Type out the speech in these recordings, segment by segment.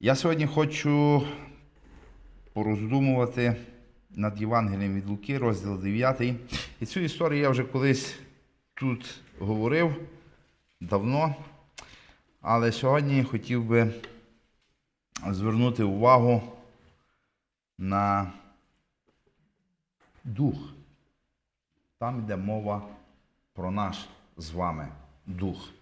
Я сьогодні хочу пороздумувати над Євангелієм від Луки, розділ 9. І цю історію я вже колись тут говорив давно, але сьогодні хотів би звернути увагу на дух. Там йде мова про наш з вами дух.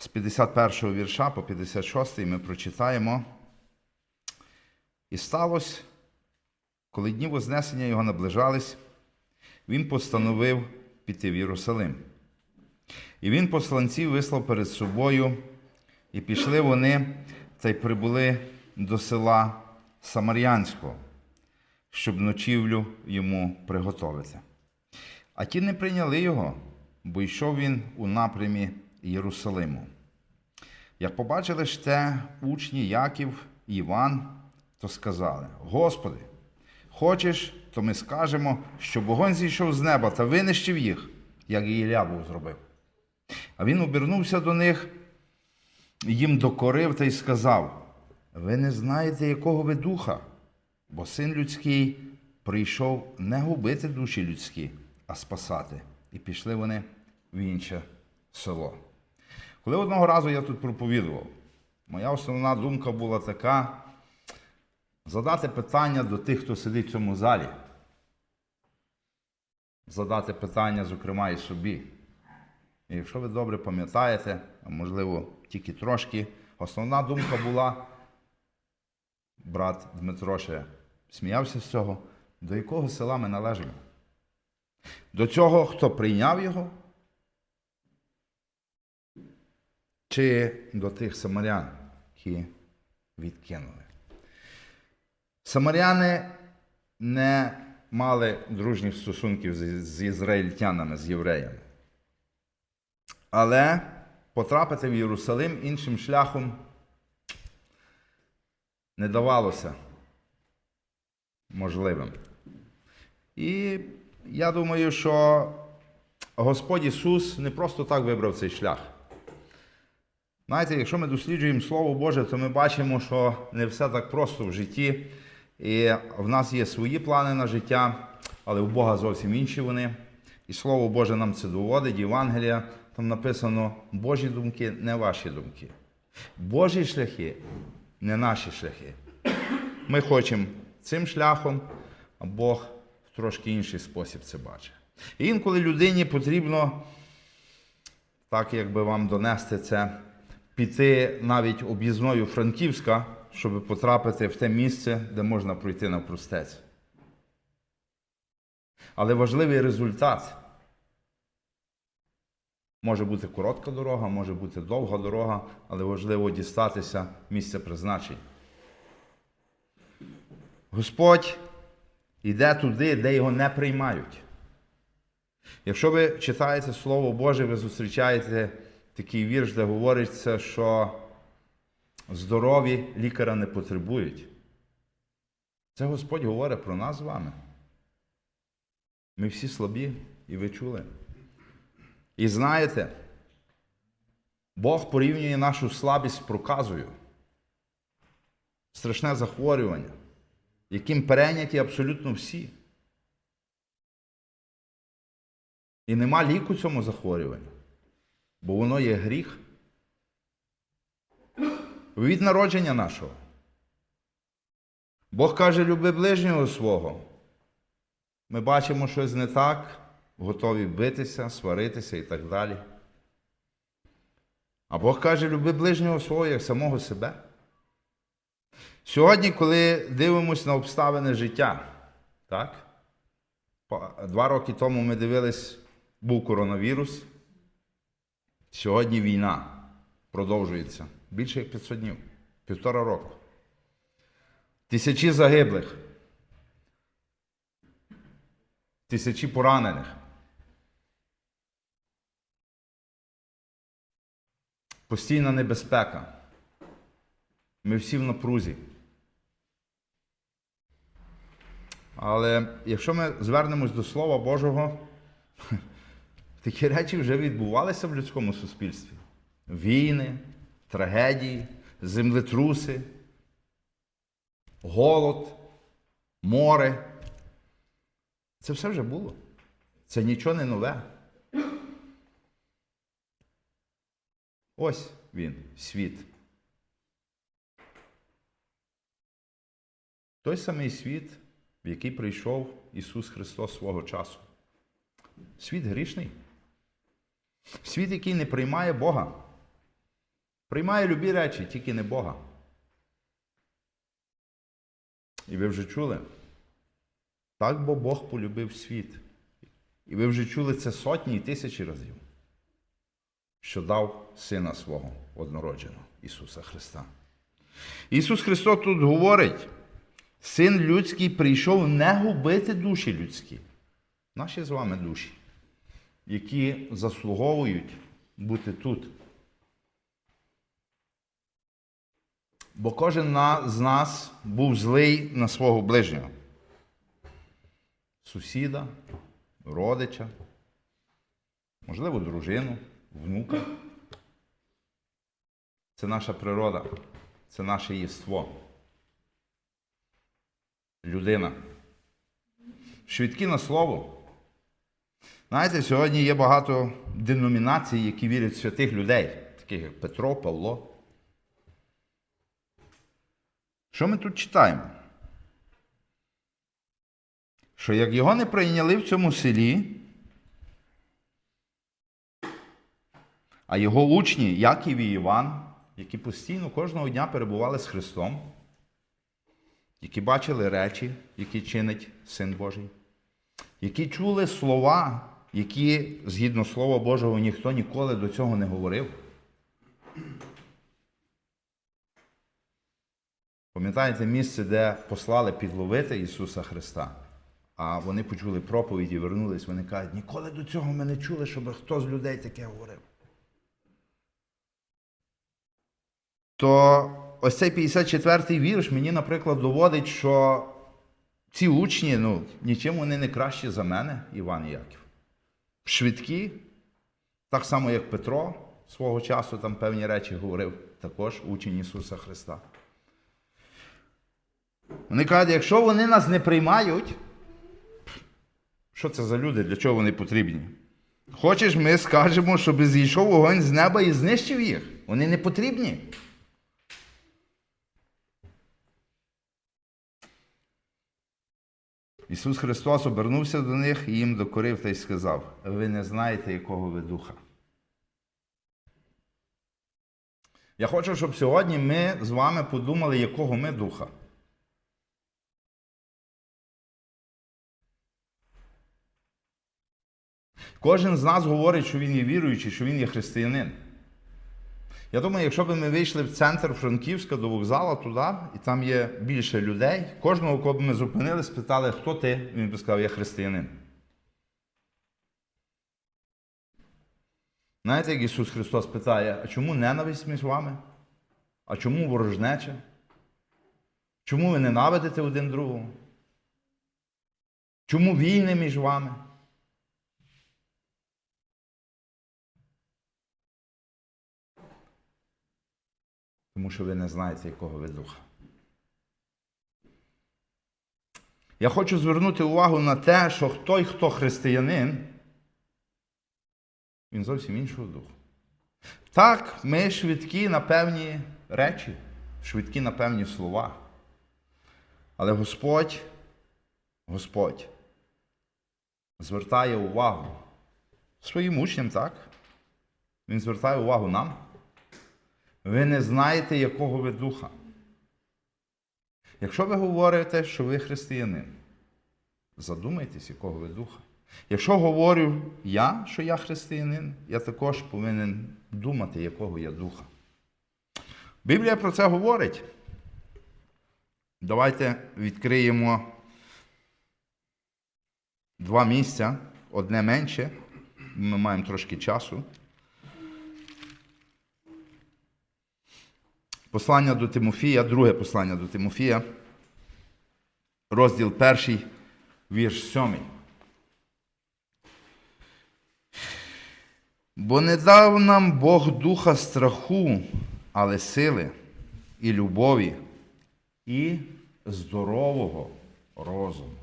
З 51 вірша по 56 ми прочитаємо. І сталося, коли дні Вознесення його наближались, він постановив піти в Єрусалим. І він посланців вислав перед собою, і пішли вони та й прибули до села Самарянського, щоб ночівлю йому приготовити. А ті не прийняли його, бо йшов він у напрямі Єрусалиму. Як побачили ж те учні Яків і Іван, то сказали: Господи, хочеш, то ми скажемо, що вогонь зійшов з неба та винищив їх, як і Ілля був зробив. А він обернувся до них, їм докорив та й сказав: Ви не знаєте, якого ви духа, бо син людський прийшов не губити душі людські, а спасати. І пішли вони в інше село. Коли одного разу я тут проповідував, моя основна думка була така: задати питання до тих, хто сидить в цьому залі. Задати питання, зокрема, і собі. І якщо ви добре пам'ятаєте, а можливо, тільки трошки, основна думка була, брат Дмитро ще сміявся з цього, до якого села ми належимо? До цього, хто прийняв його? Чи до тих самарян, які відкинули? Самаряни не мали дружніх стосунків з, ізраїльтянами, з євреями. Але потрапити в Єрусалим іншим шляхом не давалося можливим. І я думаю, що Господь Ісус не просто так вибрав цей шлях. Знаєте, якщо ми досліджуємо Слово Боже, то ми бачимо, що не все так просто в житті. І в нас є свої плани на життя, але у Бога зовсім інші вони. І Слово Боже нам це доводить, Євангелія, там написано Божі думки, не ваші думки. Божі шляхи не наші шляхи. Ми хочемо цим шляхом, а Бог в трошки інший спосіб це бачить. І інколи людині потрібно, так якби вам донести це, піти навіть об'їзною Франківська, щоб потрапити в те місце, де можна пройти навпростець. Але важливий результат. Може бути коротка дорога, може бути довга дорога, але важливо дістатися місця призначення. Господь йде туди, де його не приймають. Якщо ви читаєте Слово Боже, ви зустрічаєте такий вірш, де говориться, що здорові лікаря не потребують. Це Господь говорить про нас з вами. Ми всі слабі, і ви чули. І знаєте, Бог порівнює нашу слабість з проказою. Страшне захворювання, яким перейняті абсолютно всі. І нема ліку цьому захворюванню, бо воно є гріх. Від народження нашого. Бог каже, люби ближнього свого. Ми бачимо щось не так, готові битися, сваритися і так далі. А Бог каже, люби ближнього свого як самого себе. Сьогодні, коли дивимося на обставини життя, так? Два роки тому ми дивились, був коронавірус. Сьогодні війна продовжується більше як 500 днів, півтора року. Тисячі загиблих, тисячі поранених. Постійна небезпека. Ми всі в напрузі. Але якщо ми звернемось до Слова Божого, такі речі вже відбувалися в людському суспільстві. Війни, трагедії, землетруси, голод, море. Це все вже було. Це нічого не нове. Ось він, світ. Той самий світ, в який прийшов Ісус Христос свого часу. Світ грішний. Світ, який не приймає Бога. Приймає любі речі, тільки не Бога. І ви вже чули. Так бо Бог полюбив світ. І ви вже чули це сотні і тисячі разів, що дав Сина свого однородженого Ісуса Христа. Ісус Христос тут говорить, Син людський прийшов не губити душі людські, наші з вами душі, які заслуговують бути тут. Бо кожен з нас був злий на свого ближнього. Сусіда, родича, можливо, дружину, внука. Це наша природа, це наше єство. Людина. Швидкі на слово. Знаєте, сьогодні є багато деномінацій, які вірять в святих людей, таких як Петро, Павло. Що ми тут читаємо? Що як його не прийняли в цьому селі, а його учні, Яків і Іван, які постійно кожного дня перебували з Христом, які бачили речі, які чинить Син Божий, які чули слова, які, згідно Слова Божого, ніхто ніколи до цього не говорив. Пам'ятаєте місце, де послали підловити Ісуса Христа? А вони почули проповіді, вернулись, вони кажуть, ніколи до цього ми не чули, щоб хто з людей таке говорив. То ось цей 54-й вірш мені, наприклад, доводить, що ці учні, ну, нічим вони не кращі за мене, Іван Яків. Швидкі, так само, як Петро свого часу там певні речі говорив, також учень Ісуса Христа. Вони кажуть, якщо вони нас не приймають, що це за люди, для чого вони потрібні? Хочеш, ми скажемо, щоб зійшов вогонь з неба і знищив їх. Вони не потрібні. Ісус Христос обернувся до них і їм докорив та й сказав: ви не знаєте, якого ви духа. Я хочу, щоб сьогодні ми з вами подумали, якого ми духа. Кожен з нас говорить, що він є віруючий, що він є християнин. Я думаю, якщо б ми вийшли в центр Франківська до вокзалу туди, і там є більше людей, кожного, кого б ми зупинили, спитали, хто ти, він би сказав, я християнин. Знаєте, як Ісус Христос питає, а чому ненависть між вами? А чому ворожнеча? Чому ви ненавидите один другого? Чому війни між вами? Тому що ви не знаєте, якого ви духа. Я хочу звернути увагу на те, що той, хто християнин, він зовсім іншого духу. Так, ми швидкі на певні речі, швидкі на певні слова. Але Господь, Господь звертає увагу своїм учням, так? Він звертає увагу нам. Ви не знаєте, якого ви духа. Якщо ви говорите, що ви християнин, задумайтесь, якого ви духа. Якщо говорю я, що я християнин, я також повинен думати, якого я духа. Біблія про це говорить. Давайте відкриємо два місця, одне менше. Ми маємо трошки часу. Послання до Тимофія, друге послання до Тимофія, розділ перший, вірш сьомий. Бо не дав нам Бог духа страху, але сили і любові, і здорового розуму.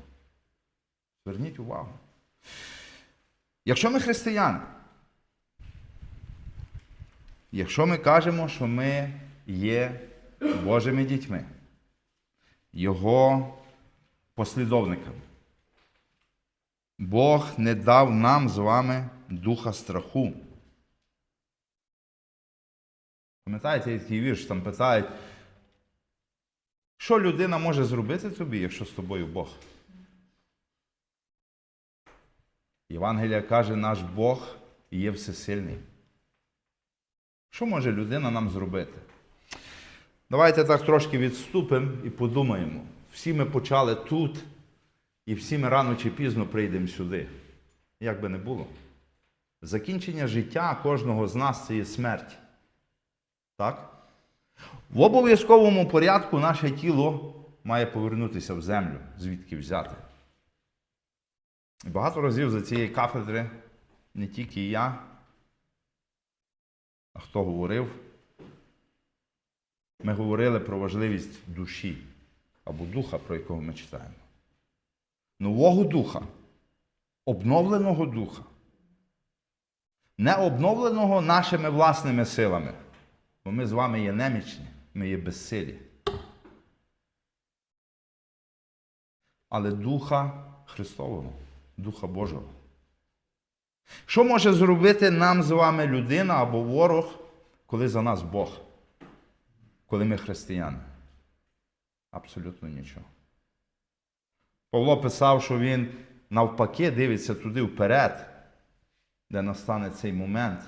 Зверніть увагу. Якщо ми християни, якщо ми кажемо, що ми є Божими дітьми, Його послідовниками, Бог не дав нам з вами духа страху. Пам'ятаєте, є такий вірш, там питають, що людина може зробити тобі, якщо з тобою Бог? Євангелія каже, наш Бог є всесильний. Що може людина нам зробити? Давайте так трошки відступимо і подумаємо. Всі ми почали тут, і всі ми рано чи пізно прийдемо сюди. Як би не було. Закінчення життя кожного з нас це є смерть. Так? В обов'язковому порядку наше тіло має повернутися в землю, звідки взяти. Багато разів за цієї кафедри не тільки я, а хто говорив, ми говорили про важливість душі або духа, про якого ми читаємо. Нового духа, обновленого духа, не обновленого нашими власними силами. Бо ми з вами є немічні, ми є безсилі. Але Духа Христового, Духа Божого. Що може зробити нам з вами людина або ворог, коли за нас Бог? Коли ми християни? Абсолютно нічого. Павло писав, що він навпаки дивиться туди вперед, де настане цей момент,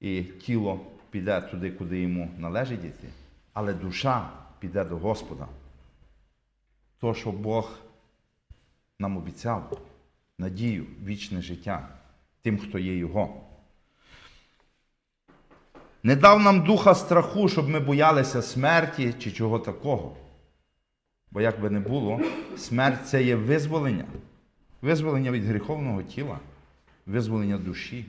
і тіло піде туди, куди йому належить йти, але душа піде до Господа. То, що Бог нам обіцяв, надію, вічне життя тим, хто є Його. Не дав нам духа страху, щоб ми боялися смерті чи чого такого. Бо як би не було, смерть це є визволення. Визволення від гріховного тіла, визволення душі.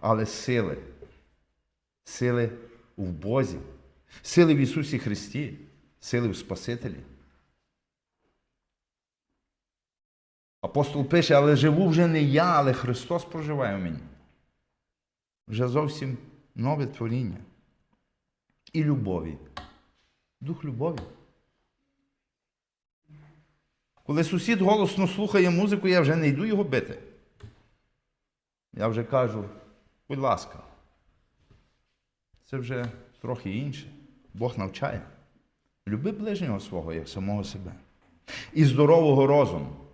Але сили, сили в Бозі, сили в Ісусі Христі, сили в Спасителі. Апостол пише, але живу вже не я, але Христос проживає в мені. Вже зовсім нове творіння. І любові. Дух любові. Коли сусід голосно слухає музику, я вже не йду його бити. Я вже кажу, будь ласка, це вже трохи інше. Бог навчає. Люби ближнього свого, як самого себе. І здорового розуму.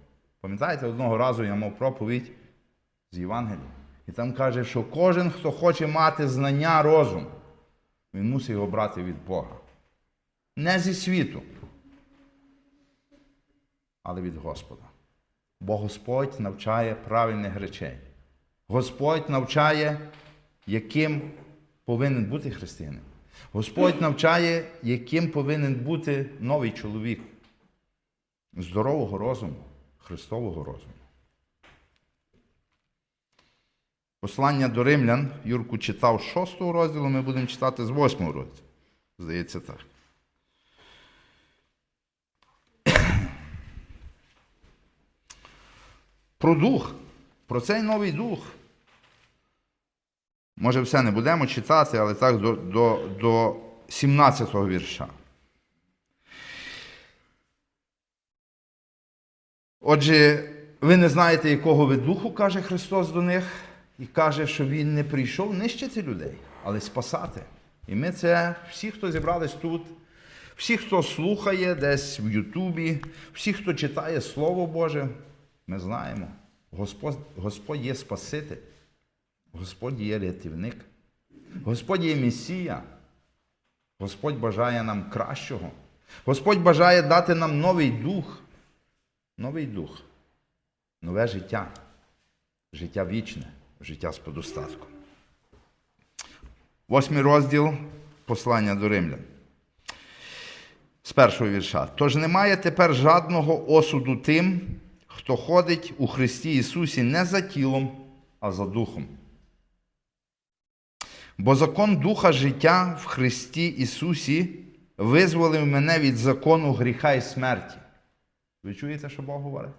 Пам'ятаєте, одного разу я мав проповідь з Євангелія. І там каже, що кожен, хто хоче мати знання розум, він мусить його брати від Бога. Не зі світу, але від Господа. Бо Господь навчає правильних речей. Господь навчає, яким повинен бути християнин. Господь навчає, яким повинен бути новий чоловік. Здорового розуму, Христового розуму. Послання до римлян Юрку читав з 6 розділу, ми будемо читати з 8 розділу. Здається так. Про дух, про цей новий дух. Може, все не будемо читати, але так до, до, до 17-го вірша. Отже, ви не знаєте, якого ви духу, каже Христос до них, і каже, що Він не прийшов нищити людей, але спасати. І ми це, всі, хто зібрались тут, всі, хто слухає десь в Ютубі, всі, хто читає Слово Боже, ми знаємо, Господь, Господь є Спаситель, Господь є рятівник, Господь є Месія, Господь бажає нам кращого. Господь бажає дати нам новий дух, новий дух, нове життя, життя вічне, життя з подостатком. Восьмий розділ послання до римлян. З першого вірша. Тож немає тепер жадного осуду тим, хто ходить у Христі Ісусі не за тілом, а за духом. Бо закон Духа життя в Христі Ісусі визволив мене від закону гріха і смерті. Ви чуєте, що Бог говорить?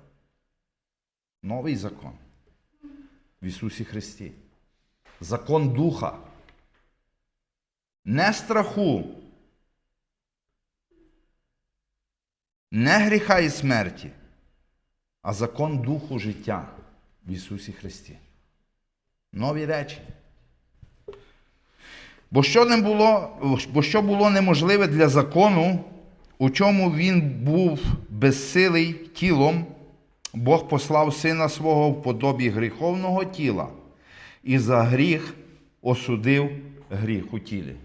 Новий закон в Ісусі Христі. Закон Духа. Не страху, не гріха і смерті, а закон Духу життя в Ісусі Христі. Нові речі. Бо що, не було, бо що було неможливе для закону, у чому він був безсилий тілом, Бог послав сина свого в подобі гріховного тіла і за гріх осудив гріх у тілі.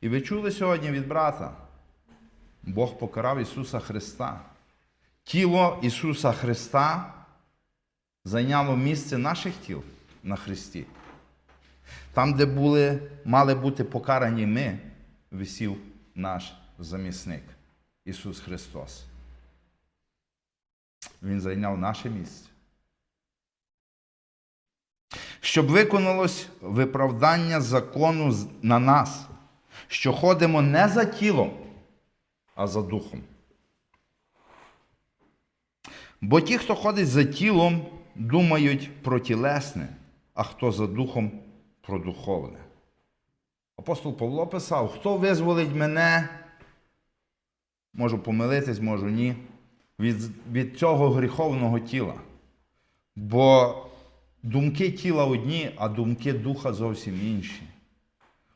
І ви чули сьогодні від брата? Бог покарав Ісуса Христа. Тіло Ісуса Христа зайняло місце наших тіл на Христі. Там, де були, мали бути покарані ми, висів наш замісник Ісус Христос. Він зайняв наше місце. Щоб виконалось виправдання закону на нас, що ходимо не за тілом, а за духом. Бо ті, хто ходить за тілом, думають про тілесне, а хто за духом про духовне. Апостол Павло писав: хто визволить мене, можу помилитись, можу ні, від, від цього гріховного тіла. Бо думки тіла одні, а думки духа зовсім інші.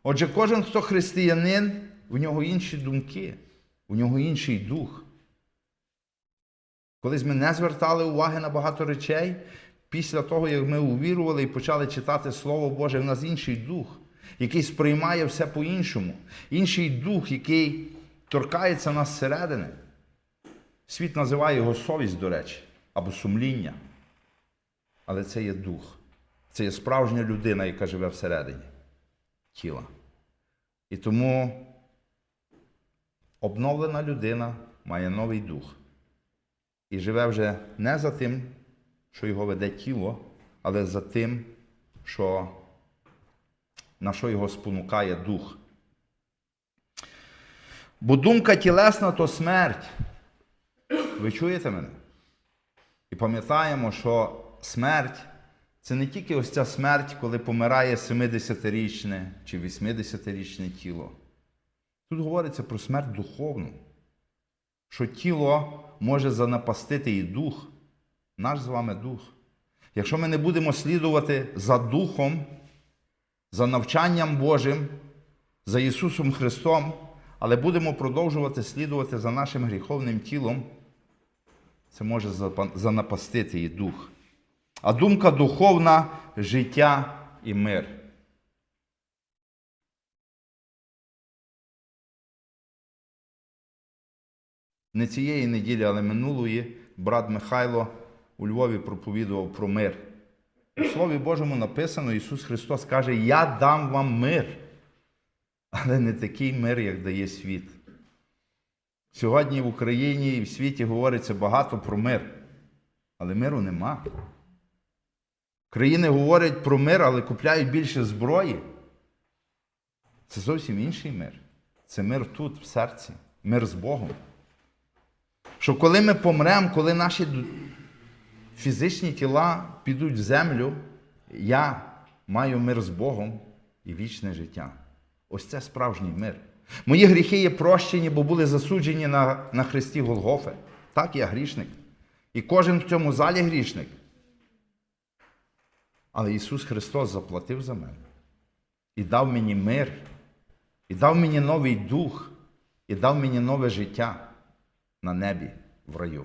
Отже, кожен, хто християнин, в нього інші думки, у нього інший дух. Колись ми не звертали уваги на багато речей, після того, як ми увірували і почали читати Слово Боже, в нас інший дух, який сприймає все по-іншому, інший дух, який торкається нас зсередини. Світ називає його совість, до речі, або сумління. Але це є дух. Це є справжня людина, яка живе всередині тіла. І тому обновлена людина має новий дух. І живе вже не за тим, що його веде тіло, але за тим, що, на що його спонукає дух. Бо думка тілесна то смерть. Ви чуєте мене? І пам'ятаємо, що смерть це не тільки ось ця смерть, коли помирає 70-річне чи 80-річне тіло. Тут говориться про смерть духовну, що тіло може занапастити і дух, наш з вами дух. Якщо ми не будемо слідувати за Духом, за навчанням Божим, за Ісусом Христом, але будемо продовжувати слідувати за нашим гріховним тілом, це може занапастити і дух. А думка духовна життя і мир. Не цієї неділі, але минулої брат Михайло у Львові проповідував про мир. У Слові Божому написано, Ісус Христос каже: Я дам вам мир, але не такий мир, як дає світ. Сьогодні в Україні і в світі говориться багато про мир, але миру нема. Країни говорять про мир, але купляють більше зброї. Це зовсім інший мир. Це мир тут, в серці, мир з Богом. Що коли ми помремо, коли наші фізичні тіла підуть в землю, я маю мир з Богом і вічне життя. Ось це справжній мир. Мої гріхи є прощені, бо були засуджені на, на хресті Голгофи. Так, я грішник. І кожен в цьому залі грішник. Але Ісус Христос заплатив за мене і дав мені мир, і дав мені новий дух, і дав мені нове життя на небі в раю.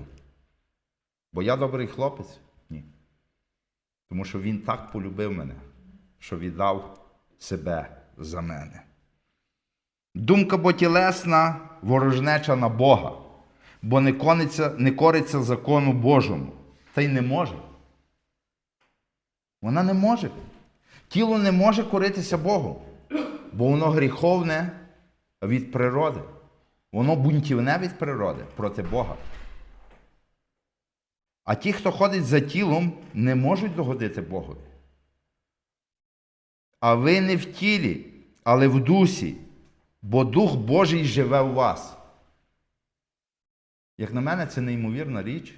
Бо я добрий хлопець? Ні. Тому що Він так полюбив мене, що віддав себе за мене. Думка бо тілесна ворожнеча на Бога, бо не, кониться, не кориться закону Божому, та й не може. Вона не може. Тіло не може коритися Богу, бо воно гріховне від природи. Воно бунтівне від природи проти Бога. А ті, хто ходить за тілом, не можуть догодити Богові. а ви не в тілі, але в дусі, бо Дух Божий живе у вас. Як на мене, це неймовірна річ.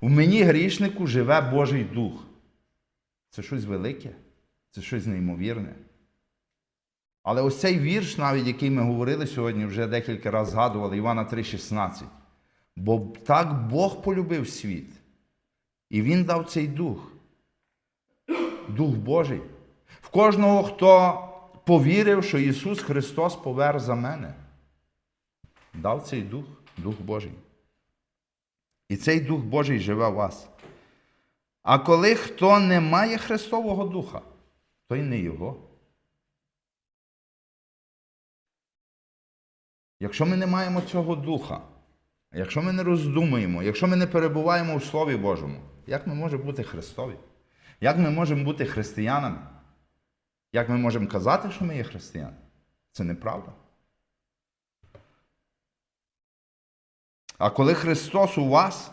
У мені грішнику живе Божий Дух. Це щось велике, це щось неймовірне. Але ось цей вірш, навіть який ми говорили сьогодні, вже декілька разів згадували, Івана 3,16. Бо так Бог полюбив світ. І Він дав цей дух. Дух Божий. В кожного, хто повірив, що Ісус Христос повер за мене. Дав цей дух, Дух Божий. І цей Дух Божий живе в вас. А коли хто не має Христового Духа, то й не Його. Якщо ми не маємо цього духа, якщо ми не роздумуємо, якщо ми не перебуваємо у Слові Божому, як ми можемо бути Христові? Як ми можемо бути християнами? Як ми можемо казати, що ми є християни? Це неправда. А коли Христос у вас,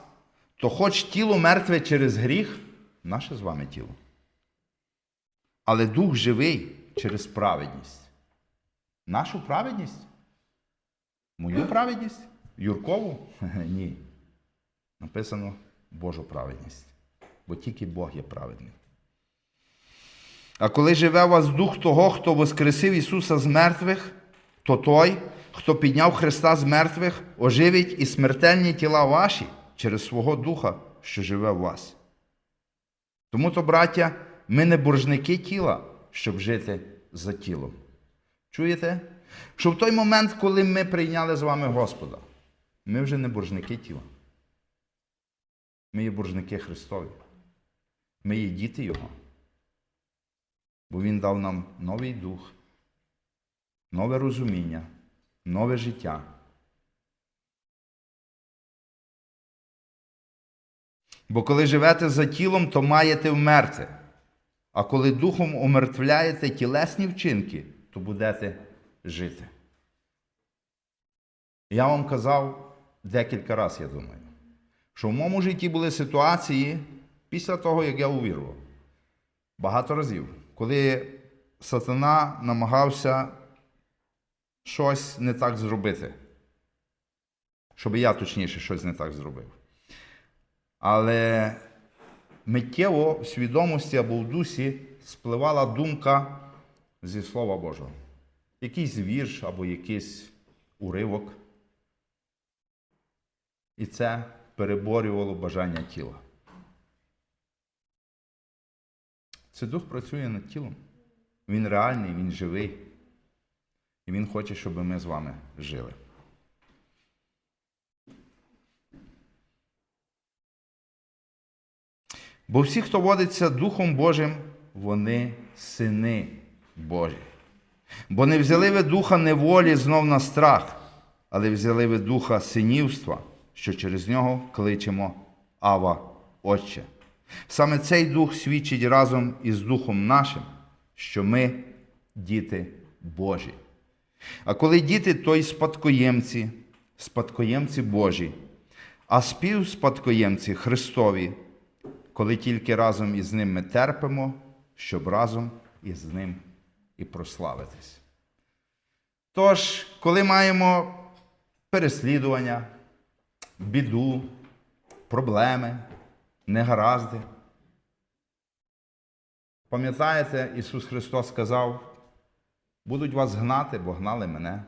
то хоч тіло мертве через гріх, наше з вами тіло. Але дух живий через праведність. Нашу праведність? Мою праведність? Юркову? Ні. Написано Божу праведність. Бо тільки Бог є праведним. А коли живе у вас дух того, хто воскресив Ісуса з мертвих, то той, хто підняв Христа з мертвих, оживить і смертельні тіла ваші через свого Духа, що живе в вас. Тому то, браття, ми не боржники тіла, щоб жити за тілом. Чуєте? Що в той момент, коли ми прийняли з вами Господа, ми вже не боржники тіла. Ми є боржники Христові. Ми є діти Його. Бо Він дав нам новий дух, нове розуміння, нове життя. Бо коли живете за тілом, то маєте вмерти. А коли духом умертвляєте тілесні вчинки, то будете жити. Я вам казав декілька разів, я думаю, що в моєму житті були ситуації після того, як я увірував. Багато разів, коли сатана намагався щось не так зробити. Щоб я точніше щось не так зробив. Але миттєво в свідомості або в дусі спливала думка зі Слова Божого. Якийсь вірш або якийсь уривок. І це переборювало бажання тіла. Це дух працює над тілом. Він реальний, він живий. І він хоче, щоб ми з вами жили. Бо всі, хто водиться Духом Божим, вони сини Божі. Бо не взяли ви духа неволі знов на страх, але взяли ви духа синівства, що через нього кличемо Ава Отче. Саме цей дух свідчить разом із Духом нашим, що ми діти Божі. А коли діти, то й спадкоємці, спадкоємці Божі, а співспадкоємці Христові, коли тільки разом із ним ми терпимо, щоб разом із ним і прославитись. Тож, коли маємо переслідування, біду, проблеми, негаразди, пам'ятаєте, Ісус Христос сказав, будуть вас гнати, бо гнали мене.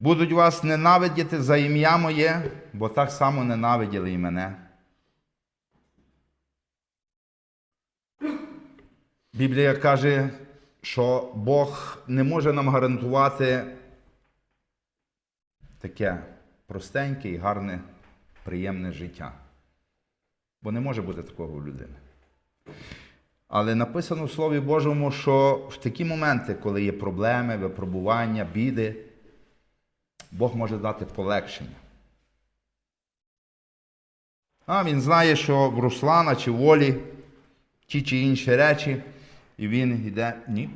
Будуть вас ненавидіти за ім'я моє, бо так само ненавиділи і мене. Біблія каже, що Бог не може нам гарантувати таке простеньке і гарне, приємне життя. Бо не може бути такого у людини. Але написано в Слові Божому, що в такі моменти, коли є проблеми, випробування, біди, Бог може дати полегшення. А він знає, що в Руслана чи в Олі ті чи інші речі, і він йде. Ні.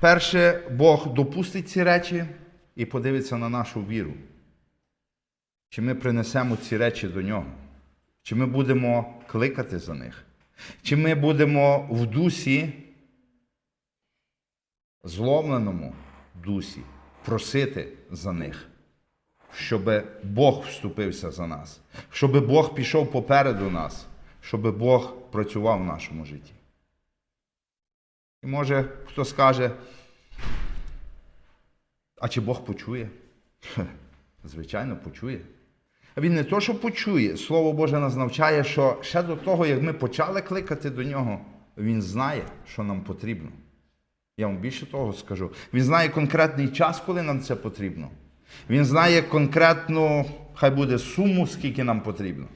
Перше, Бог допустить ці речі і подивиться на нашу віру. Чи ми принесемо ці речі до нього? Чи ми будемо кликати за них? Чи ми будемо в дусі, зломленому дусі, просити за них, щоб Бог вступився за нас, щоб Бог пішов попереду нас, щоб Бог працював в нашому житті. І може хто скаже, а чи Бог почує? Звичайно, почує. Він не то, що почує, Слово Боже нас навчає, що ще до того, як ми почали кликати до нього, Він знає, що нам потрібно. Я вам більше того скажу. Він знає конкретний час, коли нам це потрібно. Він знає конкретну, хай буде суму, скільки нам потрібно.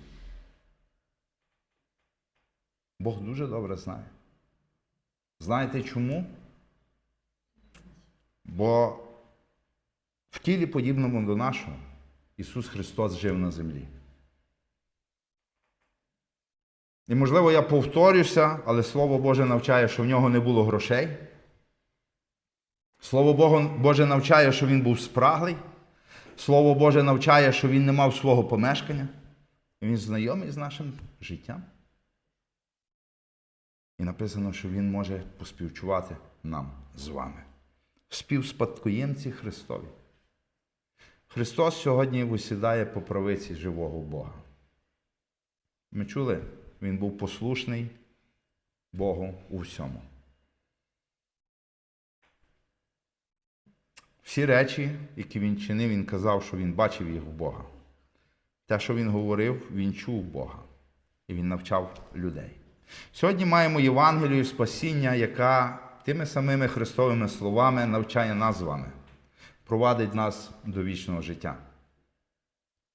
Бог дуже добре знає. Знаєте чому? Бо в тілі, подібному до нашого, Ісус Христос жив на землі. І, можливо, я повторюся, але Слово Боже навчає, що в нього не було грошей. Слово Боже навчає, що він був спраглий. Слово Боже навчає, що він не мав свого помешкання. Він знайомий з нашим життям. І написано, що він може поспівчувати нам з вами. Співспадкоємці Христові. Христос сьогодні висідає по правиці живого Бога. Ми чули, Він був послушний Богу у всьому. Всі речі, які він чинив, він казав, що він бачив їх в Бога. Те, що він говорив, він чув Бога. І він навчав людей. Сьогодні маємо Євангелію спасіння, яка тими самими Христовими словами навчає нас з вами, провадить нас до вічного життя,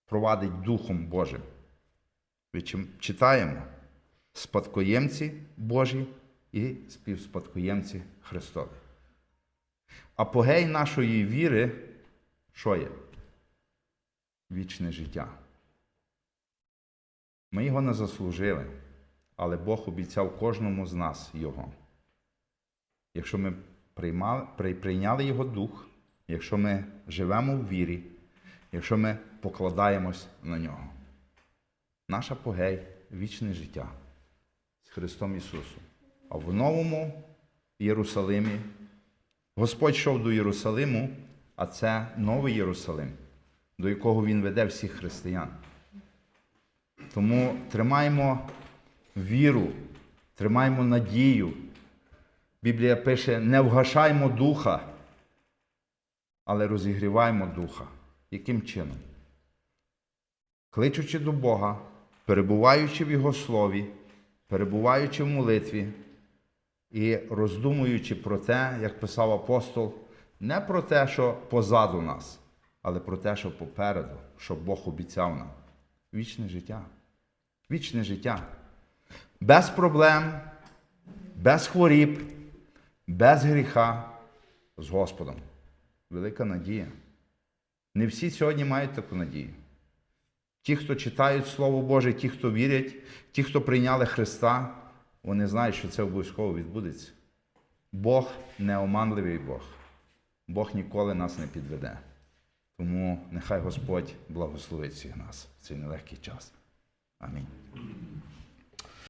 провадить Духом Божим. Чим- читаємо спадкоємці Божі і співспадкоємці Христові. Апогей нашої віри, що є? Вічне життя. Ми його не заслужили, але Бог обіцяв кожному з нас його. Якщо ми прийняли Його дух, якщо ми живемо в вірі, якщо ми покладаємось на нього. Наш апогей вічне життя з Христом Ісусом. А в новому Єрусалимі Господь йшов до Єрусалиму, а це новий Єрусалим, до якого Він веде всіх християн. Тому тримаємо віру, тримаємо надію. Біблія пише: не вгашаймо духа, але розігріваємо духа. Яким чином? Кличучи до Бога, перебуваючи в Його слові, перебуваючи в молитві і роздумуючи про те, як писав апостол, не про те, що позаду нас, але про те, що попереду, що Бог обіцяв нам. Вічне життя. Вічне життя. Без проблем, без хворіб, без гріха з Господом. Велика надія. Не всі сьогодні мають таку надію. Ті, хто читають Слово Боже, ті, хто вірять, ті, хто прийняли Христа, вони знають, що це обов'язково відбудеться. Бог не оманливий Бог. Бог ніколи нас не підведе. Тому нехай Господь благословить всіх нас в цей нелегкий час. Амінь.